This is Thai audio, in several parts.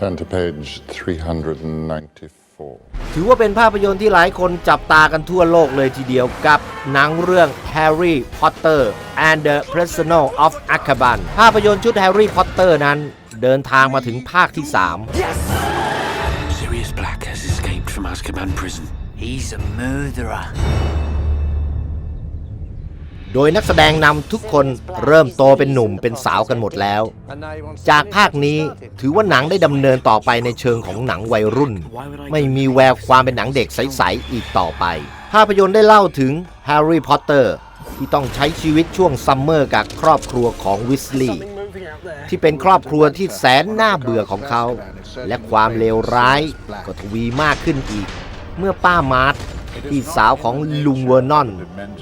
Turn to page 394. ถือว่าเป็นภาพยนตร์ที่หลายคนจับตากันทั่วโลกเลยทีเดียวกับหนังเรื่อง Harry Potter and the Prisoner of Azkaban ภาพยนตร์ชุด Harry Potter นั้นเดินทางมาถึงภาคที่ Sirius Black has escaped from Azkaban prison. He's a murderer. โดยนักแสดงนำทุกคนเริ่มโตเป็นหนุ่มเป็นสาวกันหมดแล้ว จากภาคนี้ถือว่าหนังได้ดำเนินต่อไปในเชิงของหนังวัยรุ่น ไม่มีแววความเป็นหนังเด็กใส ๆ อีกต่อไป ภาพยนตร์ได้เล่าถึงแฮร์รี่พอตเตอร์ที่ต้องใช้ชีวิตช่วงซัมเมอร์กับครอบครัวของวิสลีย์ที่เป็นครอบครัวที่แสนน่าเบื่อของเขา และความเลวร้ายก็ทวีมากขึ้นอีก เมื่อป้ามาร์ท พี่สาวของลุงเวอร์นอน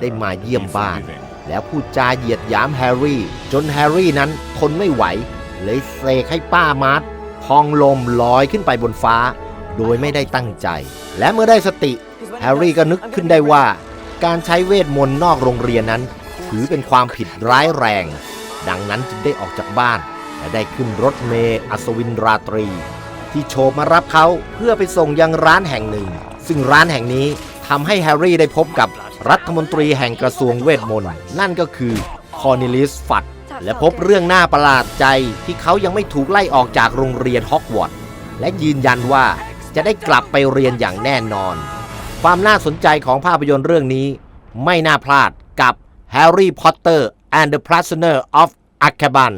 ได้มาเยี่ยมบ้าน แล้วพูดจาเหยียดหยามแฮร์รี่ จนแฮร์รี่นั้นทนไม่ไหว เลยเสกให้ป้ามาร์ทพองลมลอยขึ้นไปบนฟ้า โดยไม่ได้ตั้งใจ และเมื่อได้สติ แฮร์รี่ก็นึกขึ้นได้ว่า การใช้เวทมนต์นอกโรงเรียนนั้น ถือเป็นความผิดร้ายแรง ดังนั้นจึงได้ออกจากบ้าน และได้ขึ้นรถเมล์อัศวินราตรี ที่โฉบมารับเขาเพื่อไปส่งยังร้านแห่งหนึ่ง ซึ่งร้านแห่งนี้ ทำให้แฮร์รี่ได้พบกับรัฐมนตรีแห่งกระทรวงเวทมนต์นั่นก็คือคอร์เนลิสฟัดและพบเรื่องน่าประหลาดใจที่เขายังไม่ถูกไล่ออกจากโรงเรียนฮอกวอตส์และยืนยันว่าจะได้กลับไปเรียนอย่างแน่นอน ความน่าสนใจของภาพยนตร์เรื่องนี้ ไม่น่าพลาดกับ Harry Potter and the Prisoner of Azkaban